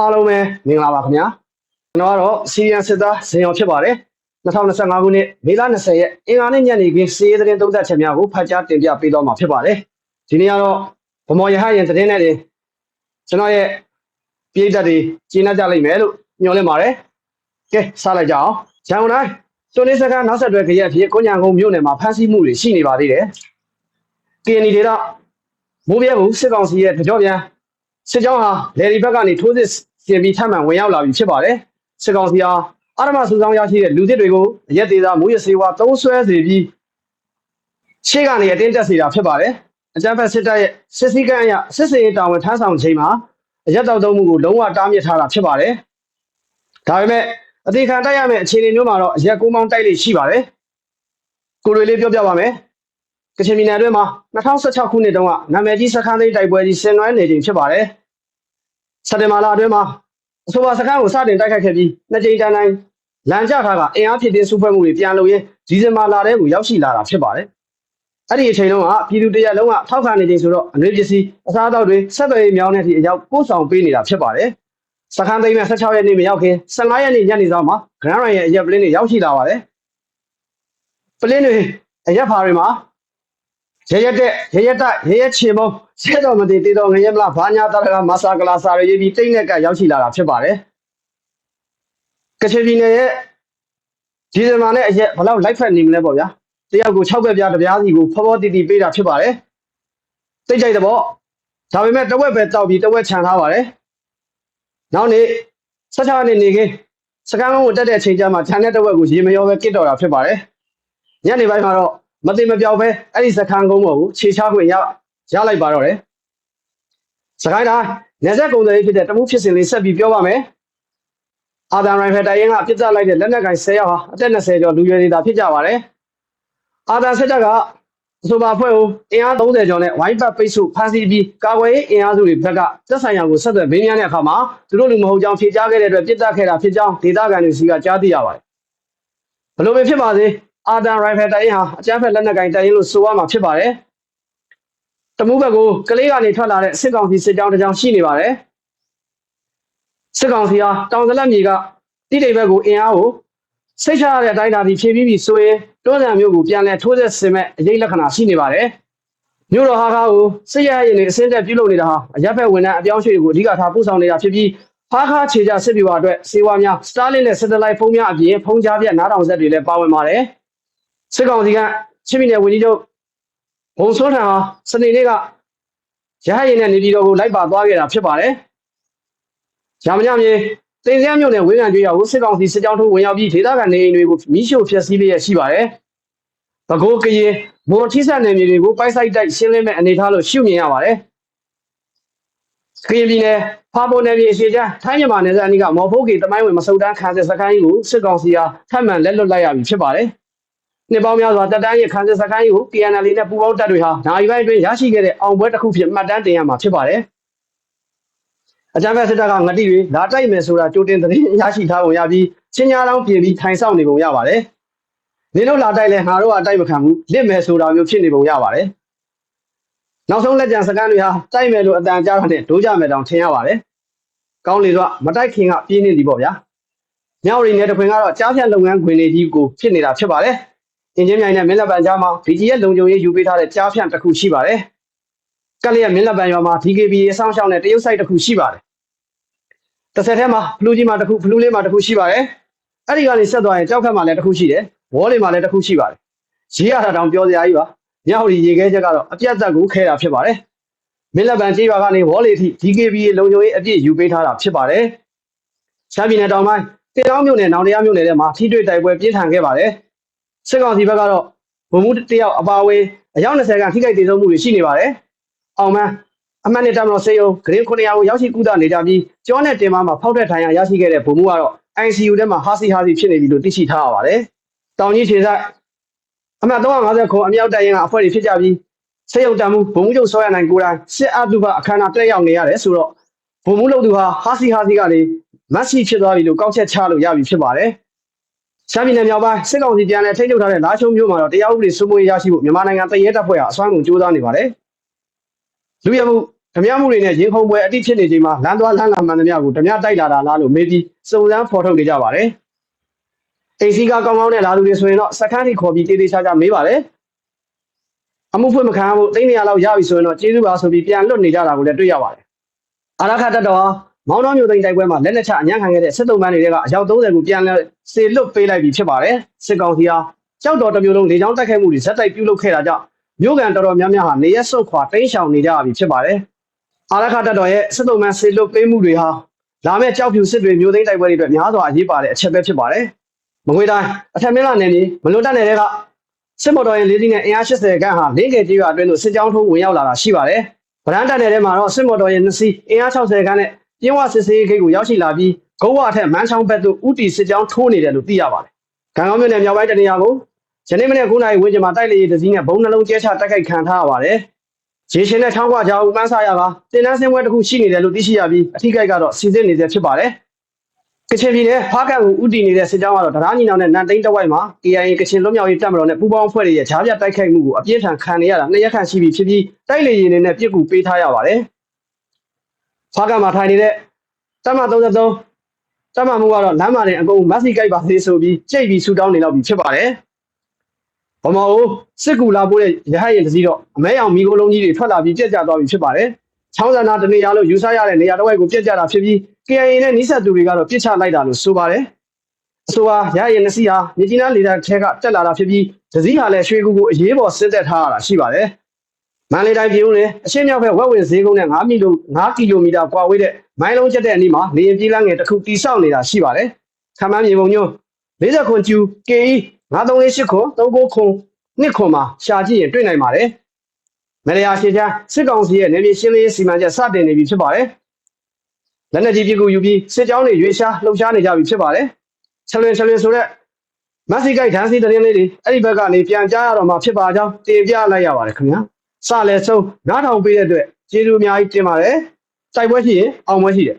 အားလုံးပဲမင်္ဂလာပါခင်ဗျာကျွန်တော်ကတော့စီရီယန်စစ်သားဇင်ရော်ဖြစ်ပါတယ်2025ခုနှစ်မေလ20ရက်အင်္ဂါနေ့ညနေခင်းစီးရီးသတင်းသုံးသပ်ချက်များကိုဖတ်ကြားတင်ပြပေးတော့မှာဖြစ်ပါတယ်ဒီနေ့ကတော့ဗမော်ရဟရင်သတင်းနဲ့တင်ကျွန်တော်ရဲ့ပြည်သက်တွေကျင်းတတ်ကြလိမ့်မယ်လို့ညွှန်လင့်ပါတယ်ကဲစလိုက်ကြအောင်ဂျန်တိုင်းတွန်းလေးစကားနောက်ဆက်တွဲခရက်အဖြစ်ကိုညာကုန်းမြို့နယ်မှာဖမ်းဆီးမှုတွေရှိနေပါသေးတယ်ကင်းဒီဒေတာမိုးပြဲဘူးစစ်ကောင်စီရဲ့တကြောပြန်စစ်ကြောင်းဟာလေဒီဘက်ကနေထိုးစစ် ဆင်ပြီးထပ်မံဝင်ရောက်လာပြီဖြစ်ပါတယ်စစ်ကောင်စီဟာအာရမစုဆောင်ရရှိတဲ့လူသစ်တွေကိုအရက်သေးသားမူရစေဝါသုံးဆွဲစေပြီးရှေ့ကနေအတင်းတက်စေတာဖြစ်ပါတယ်အကြမ်းဖက်စစ်တပ်ရဲ့စစ်စည်းကမ်းအရစစ်စင်ရေးတာဝန်ထမ်းဆောင်ချိန်မှာအရက်တော်သုံးမှုကိုလုံးဝတားမြစ်ထားတာဖြစ်ပါတယ်ဒါပေမဲ့အသေးခံတိုက်ရမယ့်အခြေအနေမျိုးမှာတော့အရက်ကိုမောင်းတိုက်လိရှိပါတယ်ကိုတွေလေးပြောပြပါမယ်ကချင်ပြည်နယ်အတွင်းမှာ2016ခုနှစ်တုန်းကနာမည်ကြီးစခန်းသိမ်းတိုက်ပွဲကြီးဆင်နွှဲနေချိန်ဖြစ်ပါတယ် စက်တင်ဘာလအတွင်းမှာအဆိုပါစခန်းကိုစတင်တိုက်ခိုက်ခဲ့ပြီးနှစ်ကြိမ်တန်းတိုင်းလမ်းကျထားကအင်အားဖြစ်တဲ့စုဖွဲ့မှုတွေပြန်လို့ရင်ဒီဇင်ဘာလထဲကိုရောက်ရှိလာတာဖြစ်ပါတယ်အဲ့ဒီအချိန်တုန်းကပြည်သူတရက်လုံးကထောက်ခံနေချိန်ဆိုတော့အနွေးပစ္စည်းအစားအသောက်တွေဆက်သွယ်ရေးမြောင်းတဲ့အထိအရောက်ပို့ဆောင်ပေးနေတာဖြစ်ပါတယ်စခန်းသိမ်းမဲ့16ရက်နေ့မရောက်ခင်15ရက်နေ့ညနေဆောင်မှာဂရန်ရိုင်ရဲ့အရက်ပလင်းတွေရောက်ရှိလာပါတယ်ပလင်းတွေအရက်ဖာတွေမှာရရက်တဲ့ရရက်တိုက်ရရက်ချေမုံ ဆဲတော်မတည်တည်တော်ငရဲမလားဘာညာတရကမဆာကလာစာရရေးပြီးတိတ်နဲ့ကရောက်ရှိလာတာဖြစ်ပါတယ်ကချင်ပြည်နယ်ရဲ့ဒီဇင်ဘာနဲ့အရက်ဘယ်လောက်လိုက်ဖက်နေမလဲပေါ့ဗျာတယောက်ကို6ပဲပြားတစ်ပြားစီကိုဖောဖောတီတီပေးတာဖြစ်ပါတယ်တိတ်ကြိုက်တဲ့ပေါ့ဒါပေမဲ့တဝက်ပဲတောက်ပြီးတဝက်ခြံထားပါတယ်နောက်နေ့16ရက်နေ့နေခင်းစကမ်းကုန်းကိုတက်တဲ့အချိန်ကျမှခြံတဲ့တဝက်ကိုရေမရောပဲကစ်တော်တာဖြစ်ပါတယ်ညနေပိုင်းမှာတော့မသိမပြောက်ပဲအဲ့ဒီစကမ်းကုန်းပေါ်ကိုခြေချခွင့်ရ ရလိုက်ပါတော့တယ်စကိုင်းတိုင်းနေဆက်ကုံတွေဖြစ်တဲ့တမှုဖြစ်စဉ်လေးဆက်ပြီးပြောပါမယ်အာဒန်ရိုင်ဖယ်တိုင်ရင်ကပြစ်တက်လိုက်တဲ့လက်နက်ကင်10ယောက်ဟာအသက်20ကျော်လူရွယ်တွေသာဖြစ်ကြပါတယ်အာဒန်စစ်တပ်ကအဆိုပါဖွဲ့ကိုအင်အား30ကျော်နဲ့ဝိုင်းပတ်ပိတ်ဆို့ဖမ်းဆီးပြီးကာကွယ်ရေးအင်အားစုတွေဘက်ကသက်ဆိုင်ရာကိုဆက်သွယ်မင်းများတဲ့အခါမှာသူတို့လူမဟုတ်ကြောင်းဖြေကြားခဲ့တဲ့အတွက်ပြစ်တက်ခဲ့တာဖြစ်ကြောင်းဒေသခံတွေစီကကြားသိရပါတယ်ဘလို့ပဲဖြစ်ပါစေအာဒန်ရိုင်ဖယ်တိုင်ရင်ဟာအကြမ်းဖက်လက်နက်ကင်တိုင်ရင်လို့ဆိုရမှာဖြစ်ပါတယ် တမှုဘက်ကိုကလေးကနေထွက်လာတဲ့စစ်ကောင်စီစစ်ကြောင်းတစ်ကြောင်းရှိနေပါတယ်စစ်ကောင်စီဟာတောင်စလက်မြေကတိတိဘက်ကိုအင်အားကိုစိတ်ချရတဲ့အတိုင်းအတာဒီဖြည့်ပြီးပြီဆိုရင်တွန်းဆန်မျိုးကိုပြန်လဲထိုးဆက်ဆင်မဲ့အရေးလက္ခဏာရှိနေပါတယ်မြို့တော်ဟာခါကိုစစ်ရရင်တွေအစင်းတက်ပြုလုပ်နေတာဟာအရက်ဖက်ဝန်ထမ်းအပြောင်းအရွှေ့တွေကိုအဓိကထားပို့ဆောင်နေတာဖြစ်ပြီးဟာခါခြေကြစစ်ပြပါအတွက်စေဝါများစတားလင်းနဲ့ဆက်တလိုက်ဖုံးများအပြင်ဖုံးကြားပြက်နားထောင်ဆက်တွေလည်းပါဝင်ပါတယ်စစ်ကောင်စီကချင်းပြည်နယ်ဝန်ကြီးချုပ် ဘုံစိုးထံဟာစနေနေ့ကရဟရင်နဲ့နေပြည်တော်ကိုလိုက်ပါသွားခဲ့တာဖြစ်ပါတယ်။ဂျာမညမြေတင်စရမြို့နယ်ဝင်းကန်ကျွေးရောက်ကိုစစ်ကောင်စီစစ်ကြောင်းထိုးဝင်ရောက်ပြီးဒေသခံနေအိမ်တွေကိုမိရှို့ဖျက်ဆီးလျက်ရှိပါတယ်။ပဲခူးကရင်မွန်ထိဆက်နယ်မြေတွေကိုပိုက်ဆိုင်တိုက်ရှင်းလင်းမဲ့အနေအထားလို့ရှုမြင်ရပါတယ်။ကရင်ပြည်နယ်ဖာပုံနယ်မြေအရှိချမ်းထိုင်းမြန်မာနယ်စပ်အနီးကမော်ဖိုးကေတမိုင်းဝင်မဆုတ်တန်းခန်းစစ်စခန်းကြီးကိုစစ်ကောင်စီဟာထပ်မံလက်လွတ်လိုက်ရပြီဖြစ်ပါတယ်။ နှစ်ပေါင်းများစွာတပ်တန်းရဲ့ခန်းစစ်စခန်းကြီးကို PNL နဲ့ပူးပေါင်းတပ်တွေဟာနိုင်ပိုင်းတွင်ရရှိခဲ့တဲ့အောင်ပွဲတစ်ခုဖြစ်မှတ်တမ်းတင်ရမှာဖြစ်ပါတယ်။အကြမ်းဖက်စစ်တပ်ကငတိတွေလာတိုက်မယ်ဆိုတာကြိုတင်သတင်းရရှိထားပုံရပြီးချင်းညာလောင်းပြင်ပြီးထိုင်ဆောင်နေပုံရပါတယ်။နေလို့လာတိုက်လဲငါတို့ကအတိုက်မခံဘူးလစ်မယ်ဆိုတာမျိုးဖြစ်နေပုံရပါတယ်။နောက်ဆုံးလက်ကျန်စကန်တွေဟာတိုက်မယ်လို့အတန်ကြားတာနဲ့ဒိုးကြမယ်တောင်ထင်ရပါတယ်။ကောင်းလေတော့မတိုက်ခင်ကပြင်းနေသည်ပေါ့ဗျာ။မြောက်ရီနယ်တခွင်ကတော့ကြားဖြတ်လုပ်ငန်းခွင်တွေကြီးကိုဖြစ်နေတာဖြစ်ပါတယ်။ အင်ဂျင်မြိုင်နဲ့မင်းလက်ပံကြားမှာ BG ရဲ့လုံခြုံရေးယူပေးထားတဲ့ကြားဖြန့်တစ်ခုရှိပါတယ်။ကက်လျက်မင်းလက်ပံရွာမှာ DKB ရေဆောင်ရှောင်းတဲ့တရုတ်ဆိုင်တစ်ခုရှိပါတယ်။တစ်ဆက်ထဲမှာဖလူကြီးမှာတစ်ခုဖလူလေးမှာတစ်ခုရှိပါတယ်။အဲ့ဒီကနေဆက်သွားရင်ကြောက်ခတ်မှာလည်းတစ်ခုရှိတယ်။ဝေါ်လေးမှာလည်းတစ်ခုရှိပါတယ်။ရေးရတာတောင်ပြောစရာကြီးပါ။မြောက်ရီရေခဲချက်ကတော့အပြတ်သက်ကိုခဲတာဖြစ်ပါတယ်။မင်းလက်ပံကြေးရွာကနေဝေါ်လေးထိ DKB ရေလုံခြုံရေးအပြည့်ယူပေးထားတာဖြစ်ပါတယ်။ရှမ်းပြည်နယ်တောင်ပိုင်းတင်တောင်းမြို့နယ်နောင်တရားမြို့နယ်ထဲမှာထိတွေ့တိုက်ပွဲပြင်းထန်ခဲ့ပါတယ်။ စစ်ကောင်စီဘက်ကတော့ဗိုလ်မှူးတယောက်အပါအဝင်အယောက်20ခန့်ထိခိုက်ဒေဆုံးမှုတွေရှိနေပါတယ်။အောင်မန်းအမှန်နဲ့တမတော်စေယုံဂရင်း900ကိုရောက်ရှိကုသနေကြပြီးကျောနဲ့တင်မမှာဖောက်တဲ့ထိုင်ရရရှိခဲ့တဲ့ဗိုလ်မှူးကတော့ ICU ထဲမှာဟာစီဟာစီဖြစ်နေပြီလို့သိရှိထားရပါတယ်။တောင်ကြီးခြေဆိုင်အမှတ်350ခုအမြောက်တိုင်ရင်ကအဖွဲ့တွေဖြစ်ကြပြီးစေယုံတမှုဗိုလ်မှူးချုပ်စောရနိုင်ကိုယ်တိုင်စစ်အတုပအခမ်းအနားတက်ရောက်နေရတယ်ဆိုတော့ဗိုလ်မှူးလုပ်သူဟာဟာစီဟာစီကနေမက်ဆီဖြစ်သွားပြီလို့ကောက်ချက်ချလို့ရပြီဖြစ်ပါတယ်။ ရှမ်းပြည်နယ်မြောက်ပိုင်းစစ်ကောင်စီပြန်လည်ထိန်းချုပ်ထားတဲ့လာချုံမြို့မှာတော့တရားဥပဒေစိုးမိုးရေးရရှိဖို့မြန်မာနိုင်ငံတရဲတပ်ဖွဲ့ဟာအစွမ်းကုန်ကြိုးစားနေပါတယ်။လူရမှုဓမြမှုတွေနဲ့ရင်ခုန်ပွဲအတိဖြစ်နေချိန်မှာလမ်းသွားလမ်းလာမှန်သမျှကိုဓမြတိုက်လာတာလားလို့မေးပြီးစုံစမ်းဖော်ထုတ်နေကြပါတယ်အိမ်စီကကောင်းကောင်းနဲ့လာလူတွေဆိုရင်တော့စခန်းထိခေါ်ပြီးတေးသေးချာချာမေးပါတယ်အမှုဖွင့်မခံရဘူးသိန်းနေရလောက်ရပြီဆိုရင်တော့ကျေးဇူးပါဆိုပြီးပြန်လွတ်နေကြတာကိုလည်းတွေ့ရပါတယ်အာရခတ်တတော် မောင်းတော်မျိုးသိန်းတိုက်ပွဲမှာလက်လက်ချအညံ့ခံခဲ့တဲ့စစ်တုံးပန်းတွေကအယောက်30ကိုပြန်လဲစေလွတ်ပေးလိုက်ပြီဖြစ်ပါတယ်စစ်ကောင်စီဟာကြောက်တော်တစ်မျိုးလုံးလေကြောင်းတိုက်ခိုက်မှုတွေဇက်တိုက်ပြုလုပ်ခဲ့တာကြောင့်မြို့ကန်တော်တော်များများဟာနေရက်ဆုတ်ခွာတိမ်းရှောင်နေကြပြီဖြစ်ပါတယ်အာရခတ်တတော်ရဲ့စစ်တုံးပန်းစေလွတ်ပေးမှုတွေဟာလာမယ့်ကြောက်ဖြူစစ်တွေမျိုးသိန်းတိုက်ပွဲတွေအတွက်များစွာအရေးပါတဲ့အချက်ပဲဖြစ်ပါတယ်မကွေးတိုင်းအထက်မင်းလာနယ်မြေမလွတ်တတ်နယ်တွေကစစ်မော်တော်ရင်လေးစီးနဲ့အင်အား80ခန့်ဟာလင်းကယ်ကြီးရွာအတွင်းသို့စစ်ကြောင်းထိုးဝင်ရောက်လာတာရှိပါတယ်ဗရန်တန်နယ်ထဲမှာတော့စစ်မော်တော်ရင်2စီးအင်အား60ခန့်နဲ့ ပြင်းဝစစ်စေးဂိတ်ကိုရောက်ရှိလာပြီးဂုံးဝအထက်မန်းချောင်းဘက်သို့ဥတီစစ်ကြောင်းထိုးနေတယ်လို့သိရပါတယ်။ကံကောင်းမြို့နယ်မြောက်ပိုင်းတနေရာကိုယနေ့မနေ့9နာရီဝန်းကျင်မှာတိုက်လေယာဉ်တစ်စီးနဲ့ဘုံနှလုံးကျဲချတိုက်ခိုက်ခံထားရပါတယ်။ရေရှင်နဲ့ချောင်းကွာကြားဦးပန်းစားရကတင်တန်းစင်းပွဲတစ်ခုရှိနေတယ်လို့သိရှိရပြီးအထူးကိတ်ကတော့စီစစ်နေသေးဖြစ်ပါတယ်။ကချင်ပြည်နယ်ဖားကန့်ကိုဥတီနေတဲ့စစ်ကြောင်းကတော့တရားညီနောင်နဲ့နန်တိန်တဝိုက်မှာ KIA ကချင်လွတ်မြောက်ရေးတပ်မတော်နဲ့ပူးပေါင်းဖွဲ့တွေရဲ့ဂျားပြတိုက်ခိုက်မှုကိုအပြင်းထန်ခံနေရတာနှစ်ရက်ခန့်ရှိပြီဖြစ်ပြီးတိုက်လေယာဉ်တွေနဲ့ပြစ်ကူပေးထားရပါတယ်။ ဖားကန့်မှာထိုင်နေတဲ့တပ်မ33တပ်မမှုကတော့လမ်းမှာတင်အကုန်မက်ဆီကိုက်ပါသေးဆိုပြီးကြိတ်ပြီးဆူတောင်းနေတော့ပြီဖြစ်ပါတယ်။ဗမာအိုစစ်ကူလာပို့တဲ့ရဟတ်ရင်တစ်စီးတော့အမဲအောင်မီကိုလုံးကြီးတွေထွက်လာပြီးပြက်ကျသွားပြီဖြစ်ပါတယ်။ချောင်းစန္ဒတနေရာလို့ယူဆရတဲ့နေရာတစ်ဝိုက်ကိုပြက်ကျတာဖြစ်ပြီး KIA နဲ့နှိဆက်သူတွေကတော့ပြစ်ချလိုက်တာလို့ဆိုပါတယ်။အဆိုပါရဟတ်ရင်တစ်စီးဟာမြကြီးနားလေတပ်ထဲကတက်လာတာဖြစ်ပြီးဒစီဟာလည်းရွှေကူကိုအရေးပေါ်ဆင်းသက်ထားရတာရှိပါတယ်။ မန္တလေးတိုင်းပြည်ဦးလေအရှင်းမြောက်ဘက်ဝက်ဝင်ဈေးကုန်းနဲ့9မီလို9ကီလိုမီတာကွာဝေးတဲ့မိုင်းလုံးကျက်တဲ့အနီးမှာလေရင်ပြေးလမ်းငယ်တစ်ခုတိစောက်နေတာရှိပါတယ်။ခမန်းမြေပုံညွန်း40ခွန်ကျူ KE 9348ခွန်39ခွန်နှစ်ခွန်မှာရှာကြည့်ရင်တွေ့နိုင်ပါတယ်။မရယာရှေချမ်းစစ်ကောင်စီရဲ့နေပြည်ရှင်းလင်းရေးစီမံချက်စတင်နေပြီဖြစ်ပါတယ်။လက်နက်ကြီးပြည်ကူယူပြီးစစ်ကြောင်းတွေရွေးရှားလှုပ်ရှားနေကြပြီဖြစ်ပါတယ်။ချက်လွင်ချက်လွင်ဆိုတဲ့မက်ဆီကိုက်ဒန်းစီတရင်လေးတွေအဲ့ဒီဘက်ကနေပြန်ကြားရတော့မှဖြစ်ပါကြောင်းတင်ပြလိုက်ရပါတယ်ခင်ဗျာ။ စလဲဆုံးနားထောင်ပေးတဲ့အတွက်ကျေးဇူးအများကြီးတင်ပါတယ်။စိုက်ပွဲရှိရင်အောင်ပွဲရှိတယ်